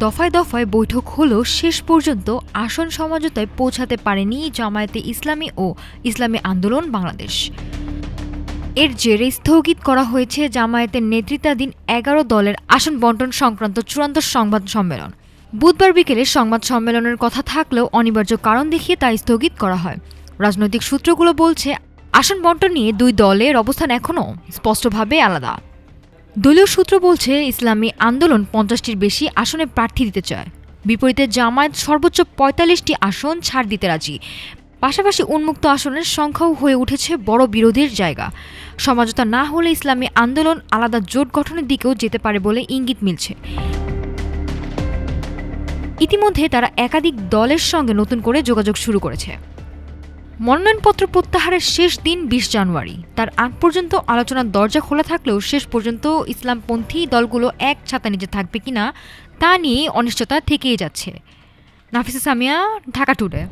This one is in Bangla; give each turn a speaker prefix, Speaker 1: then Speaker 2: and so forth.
Speaker 1: দফায় দফায় বৈঠক হলেও শেষ পর্যন্ত আসন সমঝোতায় পৌঁছাতে পারেনি জামায়াতে ইসলামী ও ইসলামী আন্দোলন বাংলাদেশ। এর জেরে স্থগিত করা হয়েছে জামায়াতের নেতৃত্বাধীন এগারো দলের আসন বন্টন সংক্রান্ত চূড়ান্ত সংবাদ সম্মেলন। বুধবার বিকেলে সংবাদ সম্মেলনের কথা থাকলেও অনিবার্য কারণ দেখিয়ে তা স্থগিত করা হয়। রাজনৈতিক সূত্রগুলো বলছে, আসন বন্টন নিয়ে দুই দলের অবস্থান এখনও স্পষ্টভাবে আলাদা। দলীয় সূত্র বলছে, ইসলামী আন্দোলন পঞ্চাশটির বেশি আসনে প্রার্থী দিতে চায়। বিপরীতে জামায়াত সর্বোচ্চ পঁয়তাল্লিশটি আসন ছাড় দিতে রাজি। পাশাপাশি উন্মুক্ত আসনের সংখ্যাও হয়ে উঠেছে বড় বিরোধের জায়গা। সমঝোতা না হলে ইসলামী আন্দোলন আলাদা জোট গঠনের দিকেও যেতে পারে বলে ইঙ্গিত মিলছে। ইতিমধ্যে তারা একাধিক দলের সঙ্গে নতুন করে যোগাযোগ শুরু করেছে। মনোনয়নপত্র প্রত্যাহারের শেষ দিন বিশ জানুয়ারি। তার আগ পর্যন্ত আলোচনার দরজা খোলা থাকলেও শেষ পর্যন্ত ইসলামপন্থী দলগুলো এক ছাতা নিচে থাকবে কিনা তা নিয়ে অনিশ্চয়তা থেকেই যাচ্ছে। নাফিসা সামিয়া, ঢাকা টুডে।